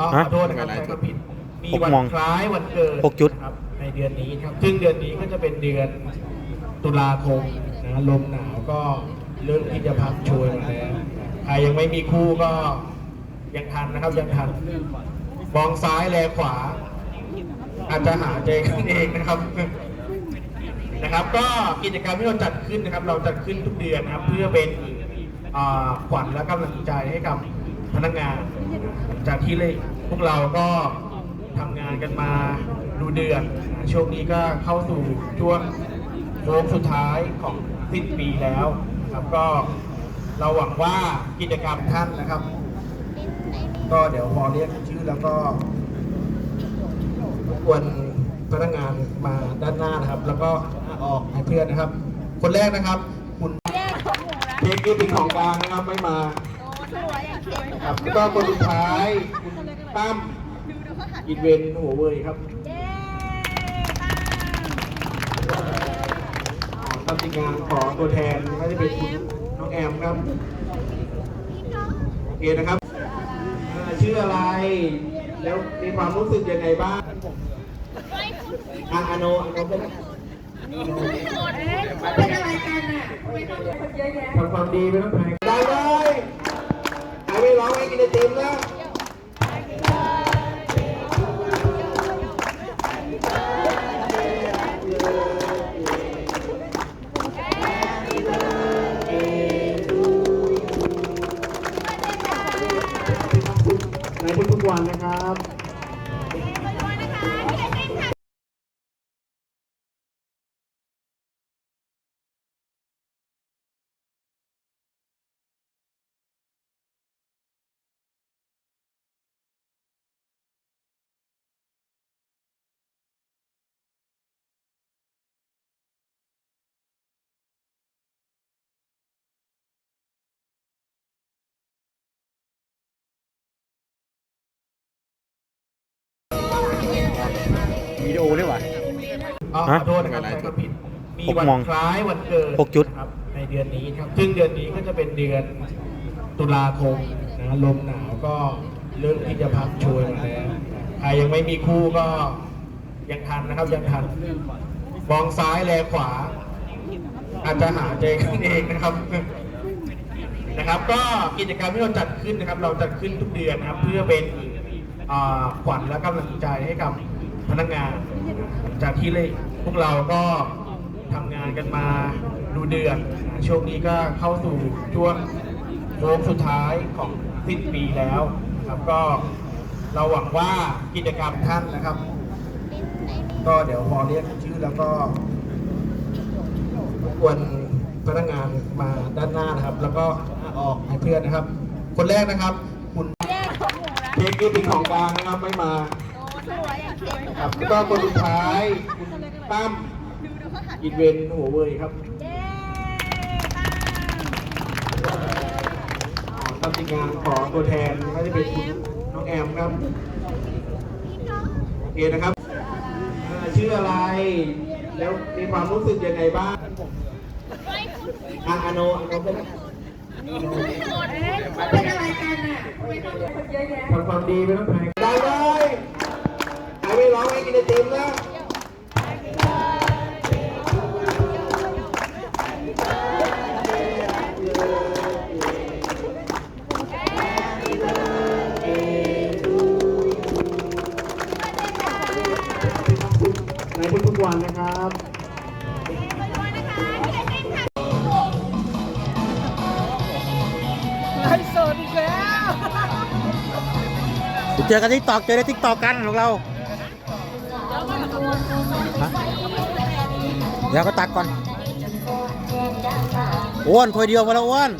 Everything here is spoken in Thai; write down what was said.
อ๋อขฮะอโทษนะครับใช้คำผิดมีหกวันโมงคล้ายวันเกิดหกจุด นะครับในเดือนนี้ครับซึ่งเดือนนี้ก็จะเป็นเดือนตุลาคมนะลมหนาวก็เริ่มที่จะพักโชยมาแล้วใครยังไม่มีคู่ก็ยังทันนะครับยังทันมองซ้ายแลขวา อาจจะหาเจอกันเองนะครับ นะครับก็กิจกรรมที่เราจัดขึ้นนะครับ เราจัดขึ้นทุกเดือนนะครับ เพื่อเป็นอ่าขวัญและกำลังใจให้กับ พนักงาน จากที่เลยพวกเราก็ทำงานกันมาดูเดือนนะช่วงนี้ก็เข้าสู่ช่วงโค้งสุดท้ายของสิ้นปีแล้วนะครับก็เราหวังว่ากิจกรรมท่านนะครับ ก็เดี๋ยวพอเรียกชื่อแล้วก็รบกวนพนักงานมาด้านหน้านะครับ แล้วก็ออกให้เพื่อนนะครับ คนแรกนะครับ คุณเค้กนี่เป็นของกลางนะครับไม่มา ครับแล้วก็คนสุดท้ายคุณตั้มอินเวนหัวเว่ยครับตามจริงงานขอตัวแทนก็จะเป็นคุณน้องแอมครับโอเคนะครับอ่าชื่ออะไร แล้วมีความรู้สึกยังไงบ้างอะอาโนอาโนเป็นเป็นอะไรกันอะทำไมต้องมีคนเยอะแยะทำความดีไม่ต้องแพงได้เลย ใครไม่ร้องไม่กินไอติมนะในทุกๆวันนะครับ วิดีโอด้วยวะอ๋อขฮะอโทษนะครับใช้คำผิด มีหกวันโมงคล้ายวันเกิดหกจุด นะครับในเดือนนี้ครับ ซึ่งเดือนนี้ก็จะเป็นเดือนตุลาคมนะลมหนาวก็เริ่มที่จะพักโชยมาแล้วใครยังไม่มีคู่ก็ยังทันนะครับยังทัน มองซ้ายแลขวา อาจจะหาเจอกันเองนะครับ นะครับก็กิจกรรมที่เราจัดขึ้นนะครับ เราจัดขึ้นทุกเดือนนะครับ เพื่อเป็นอ่าขวัญและกำลังใจให้กับ พนักงาน จากที่เลยพวกเราก็ทำงานกันมาดูเดือนนะช่วงนี้ก็เข้าสู่ช่วงโค้งสุดท้ายของสิ้นปีแล้วนะครับก็เราหวังว่ากิจกรรมท่านนะครับ ก็เดี๋ยวพอเรียกชื่อแล้วก็รบกวนพนักงานมาด้านหน้านะครับ แล้วก็ออกให้เพื่อนนะครับ คนแรกนะครับ คุณเค้กนี่เป็นของกลางนะครับไม่มา ครับแล้วก็คนสุดท้ายคุณตั้มอินเวนหัวเว่ยครับตามจริงงานขอตัวแทนก็จะเป็นคุณน้องแอมครับ โอเคนะครับอ่าชื่ออะไร แล้วมีความรู้สึกยังไงบ้างอะอาโนอาโนเป็นเป็นอะไรกันอะทำไมต้องมีคนเยอะแยะทำความดีไม่ต้องแพงได้เลยใคร ไม่ร้องไม่กินไอติมนะในทุกๆวันนะครับเจอกันที่ตอกเจอในทิกตอกกันของเราฮะ เดี๋ยวก็ตักก่อน อ้วนถ้วยเดียวพอแล้วอ้วน